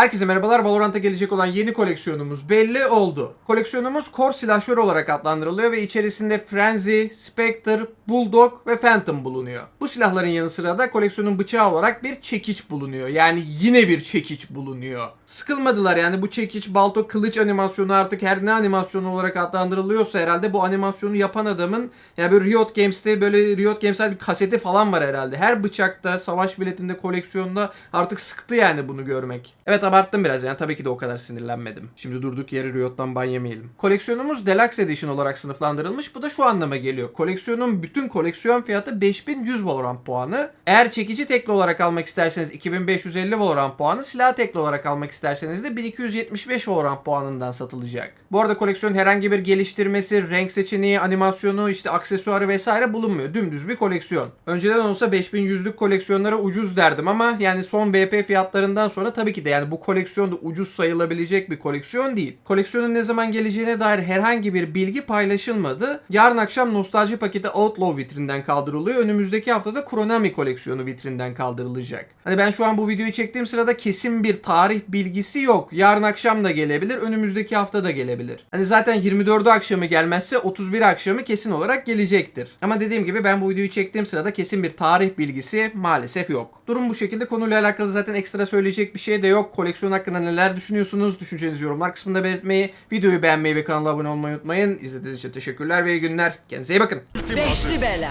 Herkese merhabalar. Valorant'a gelecek olan yeni koleksiyonumuz belli oldu. Koleksiyonumuz Core silahşör olarak adlandırılıyor ve içerisinde Frenzy, Spectre, Bulldog ve Phantom bulunuyor. Bu silahların yanı sıra da koleksiyonun bıçağı olarak bir çekiç bulunuyor. Yani yine bir çekiç bulunuyor. Sıkılmadılar yani bu çekiç, balto, kılıç animasyonu artık her ne animasyonu olarak adlandırılıyorsa herhalde bu animasyonu yapan adamın yani böyle Riot Games'te böyle Riot Games'el bir kaseti falan var herhalde. Her bıçakta, savaş biletinde, koleksiyonda artık sıktı yani bunu görmek. Evet abarttım biraz yani tabii ki de o kadar sinirlenmedim. Şimdi durduk yere Riot'tan ban yemeyelim. Koleksiyonumuz Deluxe Edition olarak sınıflandırılmış. Bu da şu anlama geliyor. Koleksiyonun bütün koleksiyon fiyatı 5100 Valorant puanı. Eğer çekici tekli olarak almak isterseniz 2550 Valorant puanı, silah tekli olarak almak isterseniz de 1275 Valorant puanından satılacak. Bu arada koleksiyon herhangi bir geliştirmesi, renk seçeneği, animasyonu, işte aksesuarı vesaire bulunmuyor. Dümdüz bir koleksiyon. Önceden olsa 5100'lük koleksiyonlara ucuz derdim ama yani son VP fiyatlarından sonra tabii ki de yani bu koleksiyon da ucuz sayılabilecek bir koleksiyon değil. Koleksiyonun ne zaman geleceğine dair herhangi bir bilgi paylaşılmadı. Yarın akşam nostalji paketi Outlaw vitrinden kaldırılıyor. Önümüzdeki haftada Konami koleksiyonu vitrinden kaldırılacak. Hani ben şu an bu videoyu çektiğim sırada kesin bir tarih bilgisi yok. Yarın akşam da gelebilir, önümüzdeki hafta da gelebilir. Hani zaten 24'ü akşamı gelmezse 31 akşamı kesin olarak gelecektir. Ama dediğim gibi ben bu videoyu çektiğim sırada kesin bir tarih bilgisi maalesef yok. Durum bu şekilde konuyla alakalı zaten ekstra söyleyecek bir şey de yok. Koleksiyon hakkında neler düşünüyorsunuz? Düşüncenizi yorumlar kısmında belirtmeyi, videoyu beğenmeyi ve kanala abone olmayı unutmayın. İzlediğiniz için teşekkürler ve iyi günler. Kendinize iyi bakın. Beşli bela.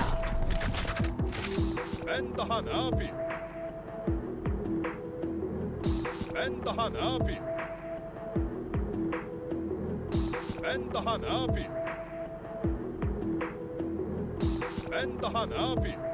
Ben daha ne yapayım? Ben daha ne yapayım? Ben daha ne yapayım? Ben daha ne yapayım?